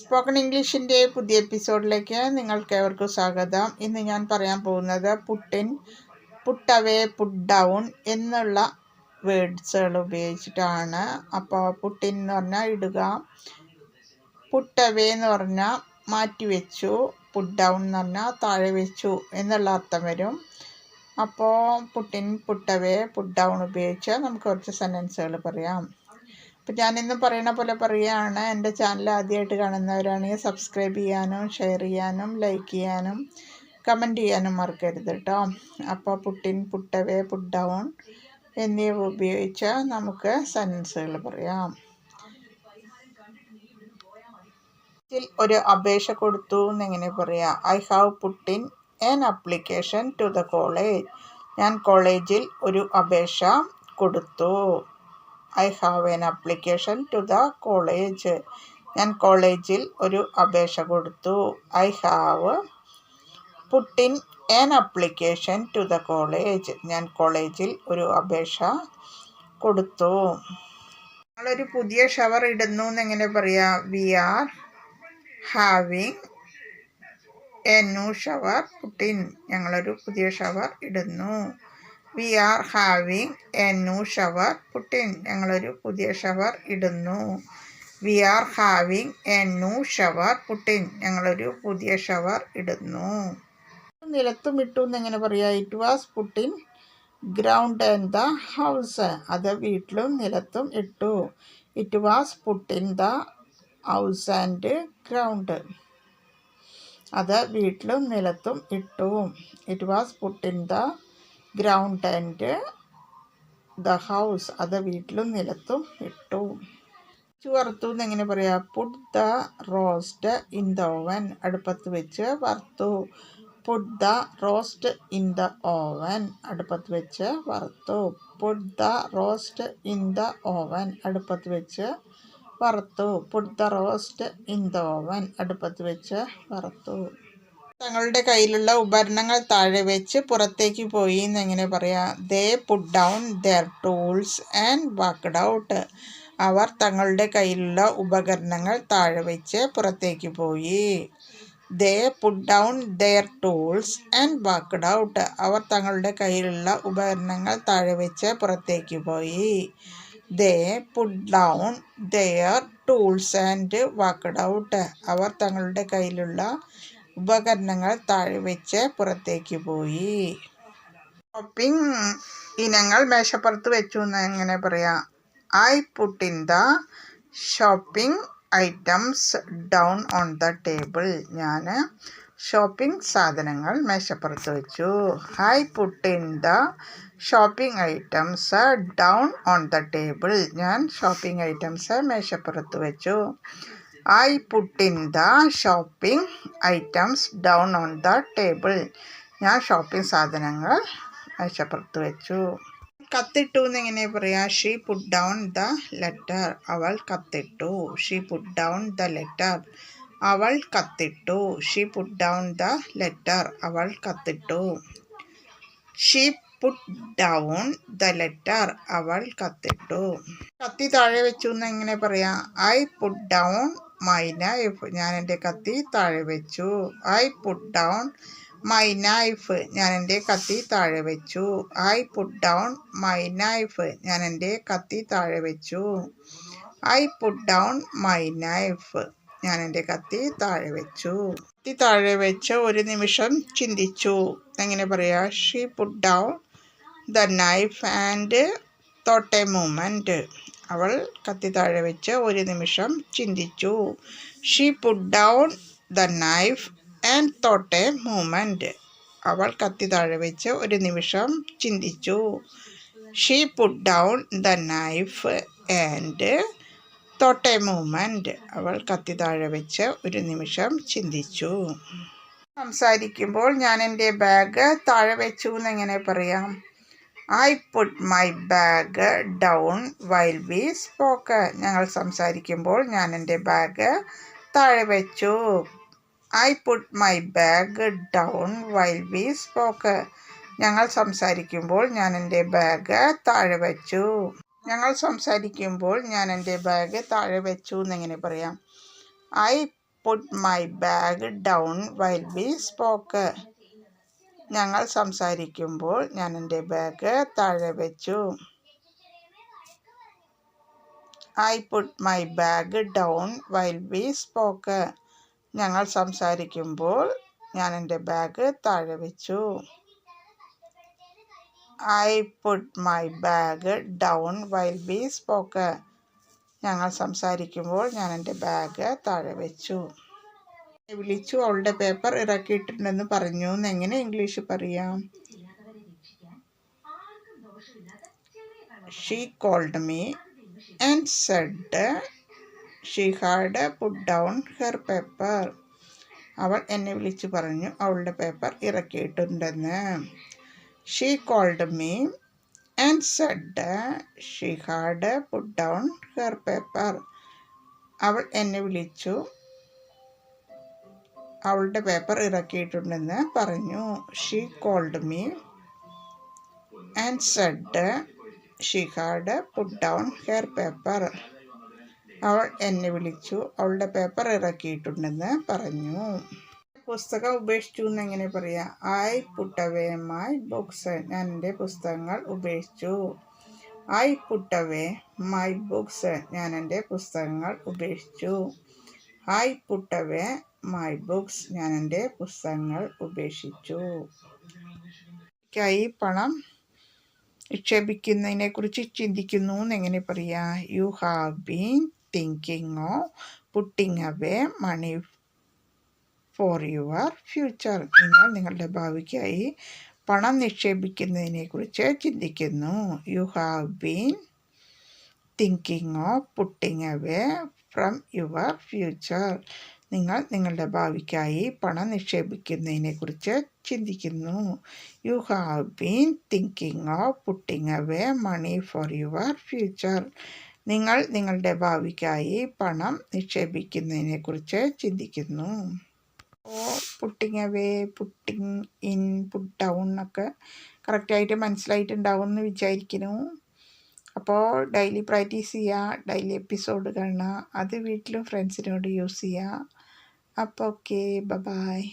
Spoken ഇംഗ്ലീഷിന്റെ പുതിയ എപ്പിസോഡിലേക്ക് നിങ്ങൾക്ക് ഏവർക്കും സ്വാഗതം. ഇന്ന് ഞാൻ പറയാൻ പോകുന്നത് പുട്ടിൻ പുട്ടവേ പുട്ട് ഡൗൺ എന്നുള്ള വേർഡ്സുകൾ ഉപയോഗിച്ചിട്ടാണ്. അപ്പോൾ പുട്ടിൻ എന്ന് പറഞ്ഞാൽ ഇടുക പുട്ടവേ എന്ന് പറഞ്ഞാൽ മാറ്റി വെച്ചു പുട്ട് ഡൗൺ എന്ന് പറഞ്ഞാൽ താഴെ വെച്ചു എന്നുള്ള അർത്ഥം വരും. അപ്പോൾ പുട്ടിൻ പുട്ടവേ പുട്ട് ഡൗൺ ഉപയോഗിച്ച് നമുക്ക് കുറച്ച് സെന്റൻസുകൾ പറയാം. അപ്പം ഞാനിന്ന് പറയണ പോലെ പറയുകയാണ് എന്റെ ചാനൽ ആദ്യമായിട്ട് കാണുന്നവരാണെങ്കിൽ സബ്സ്ക്രൈബ് ചെയ്യാനും ഷെയർ ചെയ്യാനും ലൈക്ക് ചെയ്യാനും കമന്റ് ചെയ്യാനും മറക്കരുത് കേട്ടോ അപ്പോൾ പുട്ടിൻ പുട്ടവേ പുട്ട് ഡൗൺ എന്നിവ ഉപയോഗിച്ച് നമുക്ക് സെൻസുകൾ പറയാം. ഒരു അപേക്ഷ കൊടുത്തു എന്നെങ്ങനെ പറയാം I have put in an application to the college ഞാൻ കോളേജിൽ ഒരു അപേക്ഷ കൊടുത്തു. I have an application to the college ഞാൻ കോളേജിൽ ഒരു അപേക്ഷ കൊടുത്തു. I have put in an application to the college ഞാൻ കോളേജിൽ ഒരു അപേക്ഷ കൊടുത്തു. ഞങ്ങളൊരു പുതിയ ഷവർ ഇടുന്നു എന്നെങ്ങനെ പറയാം? We are having a new shower put in ഞങ്ങളൊരു പുതിയ ഷവർ ഇടുന്നു. We are having a new shower put in. ഞങ്ങളൊരു പുതിയ ഷവർ ഇടുന്നു. We are having a new shower put in. ഞങ്ങളൊരു പുതിയ ഷവർ ഇടുന്നു. നിലത്തും ഇട്ടു എന്നെങ്ങനെ പറയാം? It was put in ground and the house അത് വീട്ടിലും നിലത്തും ഇട്ടു. It was put in the house and ground അത് വീട്ടിലും നിലത്തും ഇട്ടു. It was put in the ground and the house അത് വീട്ടിലും നിലത്തും ഇട്ടു. വറുത്തു എന്നെങ്ങനെ പറയാം? Put the roast in the oven അടുപ്പത്ത് വെച്ച് വറുത്തു. Put the roast in the oven അടുപ്പത്ത് വെച്ച് വറുത്തു. Put the roast in the oven അടുപ്പത്ത് വെച്ച് വറുത്തു. Put the roast in the oven അടുപ്പത്ത് വെച്ച് വറുത്തു. തങ്ങളുടെ കയ്യിലുള്ള ഉപകരണങ്ങൾ താഴെ വെച്ച് പുറത്തേക്ക് പോയി എന്നെങ്ങനെ പറയാം they put down their tools and walked out അവർ തങ്ങളുടെ കയ്യിലുള്ള ഉപകരണങ്ങൾ താഴെ വെച്ച് പുറത്തേക്ക് പോയി. They put down their tools and walked out അവർ തങ്ങളുടെ കയ്യിലുള്ള ഉപകരണങ്ങൾ താഴെ വെച്ച് പുറത്തേക്ക് പോയി. They put down their tools and walked out അവർ തങ്ങളുടെ കയ്യിലുള്ള ഉപകരണങ്ങൾ താഴെ വെച്ച് പുറത്തേക്ക് പോയി. ഷോപ്പിംഗ് ഇനങ്ങൾ മേശപ്പുറത്ത് വെച്ചു എന്ന് എങ്ങനെ പറയാം? I put in the shopping items down on the table ഞാൻ ഷോപ്പിംഗ് സാധനങ്ങൾ മേശപ്പുറത്ത് വെച്ചു. I put in the shopping items down on the table ഞാൻ ഷോപ്പിംഗ് ഐറ്റംസ് മേശപ്പുറത്ത് വെച്ചു. I put in the shopping items down on the table ഞാൻ shopping സാധനങ്ങൾ മേശപ്പുറത്ത് വെച്ചു. കത്തിട്ടു എന്ന് എങ്ങനെ പറയാം? She put down the letter അവൾ കത്തിട്ടു. She put down the letter അവൾ കത്തിട്ടു. She put down the letter അവൾ കത്തിട്ടു. She put down the letter അവൾ കത്തിട്ടു. കത്തി താഴെ വെച്ചു എന്ന് എങ്ങനെ പറയാം? I put down my knife ഞാൻ എന്റെ കത്തി താഴെ വെച്ചു. I put down my knife ഞാൻ എന്റെ കത്തി താഴെ വെച്ചു. I put down my knife ഞാൻ എന്റെ കത്തി താഴെ വെച്ചു. I put down my knife ഞാൻ എന്റെ കത്തി താഴെ വെച്ചു. കത്തി താഴെ വെച്ച് ഒരു നിമിഷം ചിന്തിച്ചു. എങ്ങനെ പറയാ? She put down the knife and thought a moment അവൾ കത്തി താഴെ വെച്ച് ഒരു നിമിഷം ചിന്തിച്ചു. She put down the knife and thought a moment അവൾ കത്തി താഴെ വെച്ച് ഒരു നിമിഷം ചിന്തിച്ചു. She put down the knife and thought a moment അവൾ കത്തി താഴെ വെച്ച് ഒരു നിമിഷം ചിന്തിച്ചു. സംസാരിക്കുമ്പോൾ ഞാൻ എന്റെ ബാഗ് താഴെ വെച്ചു എന്നെങ്ങനെ പറയാം? I put my bag down while we spoke ഞങ്ങൾ സംസാരിക്കുമ്പോൾ ഞാൻ എന്റെ ബാഗ് താഴെ വെച്ചു. I put my bag down while we spoke ഞങ്ങൾ സംസാരിക്കുമ്പോൾ ഞാൻ എന്റെ ബാഗ് താഴെ വെച്ചു. ഞങ്ങൾ സംസാരിക്കുമ്പോൾ ഞാൻ എന്റെ ബാഗ് താഴെ വെച്ചു എന്നെങ്ങനെ പറയാം. I put my bag down while we spoke ഞങ്ങൾ സംസാരിക്കുമ്പോൾ ഞാൻ എന്റെ ബാഗ് താഴെ വെച്ചു. I put my bag down while we spoke ഞങ്ങൾ സംസാരിക്കുമ്പോൾ ഞാൻ എന്റെ ബാഗ് താഴെ വെച്ചു. I put my bag down while we spoke ഞങ്ങൾ സംസാരിക്കുമ്പോൾ ഞാൻ എന്റെ ബാഗ് താഴെ വെച്ചു. വിളിച്ചു അവളുടെ പേപ്പർ ഇറക്കിയിട്ടുണ്ടെന്ന് പറഞ്ഞു എന്ന് എങ്ങനെ ഇംഗ്ലീഷ് പറയാം? She called me and said she had put down her paper അവൾ എന്നെ വിളിച്ചു പറഞ്ഞു അവളുടെ paper ഇറക്കിയിട്ടുണ്ടെന്ന്. She called me and said she had put down her paper അവൾ എന്നെ വിളിച്ചു അവളുടെ പേപ്പർ ഇറക്കിയിട്ടുണ്ടെന്ന് പറഞ്ഞു. She called me and said she had put down her paper അവൾ എന്നെ വിളിച്ചു. അവളുടെ പേപ്പർ ഇറക്കിയിട്ടുണ്ടെന്ന് പറഞ്ഞു. പുസ്തകം ഉപേക്ഷിച്ചു എന്ന് എങ്ങനെ പറയാം? I put put away my books ഞാൻ എന്റെ പുസ്തകങ്ങൾ ഉപേക്ഷിച്ചു. I put put away my books ഞാൻ എന്റെ പുസ്തകങ്ങൾ ഉപേക്ഷിച്ചു. I put put away my books ഞാൻ എന്റെ പുസ്തകങ്ങൾ ഉപേക്ഷിച്ചു. പണം നിക്ഷേപിക്കുന്നതിനെ കുറിച്ച് ചിന്തിക്കുന്നു എന്ന് എങ്ങനെ പറയാ? You have been thinking of putting away money for your future നിങ്ങൾ നിങ്ങളുടെ ഭാവിക്കായി പണം നിക്ഷേപിക്കുന്നതിനെക്കുറിച്ച് ചിന്തിക്കുന്നു. You have been thinking of putting away from your future നിങ്ങൾ നിങ്ങളുടെ ഭാവിക്കായി പണം നിക്ഷേപിക്കുന്നതിനെക്കുറിച്ച് ചിന്തിക്കുന്നു. You have been thinking of putting away money for your future നിങ്ങൾ നിങ്ങളുടെ ഭാവിക്കായി പണം നിക്ഷേപിക്കുന്നതിനെക്കുറിച്ച് ചിന്തിക്കുന്നു. ഓ putting away putting in put down ഒക്കെ കറക്റ്റായിട്ട് മനസ്സിലായിട്ടുണ്ടാവും എന്ന് വിചാരിക്കുന്നു. അപ്പോൾ ഡെയിലി പ്രാക്ടീസ് ചെയ്യുക ഡെയിലി എപ്പിസോഡ് കാണുക അത് വീട്ടിലും ഫ്രണ്ട്സിനോട് യൂസ് ചെയ്യുക. okay, bye bye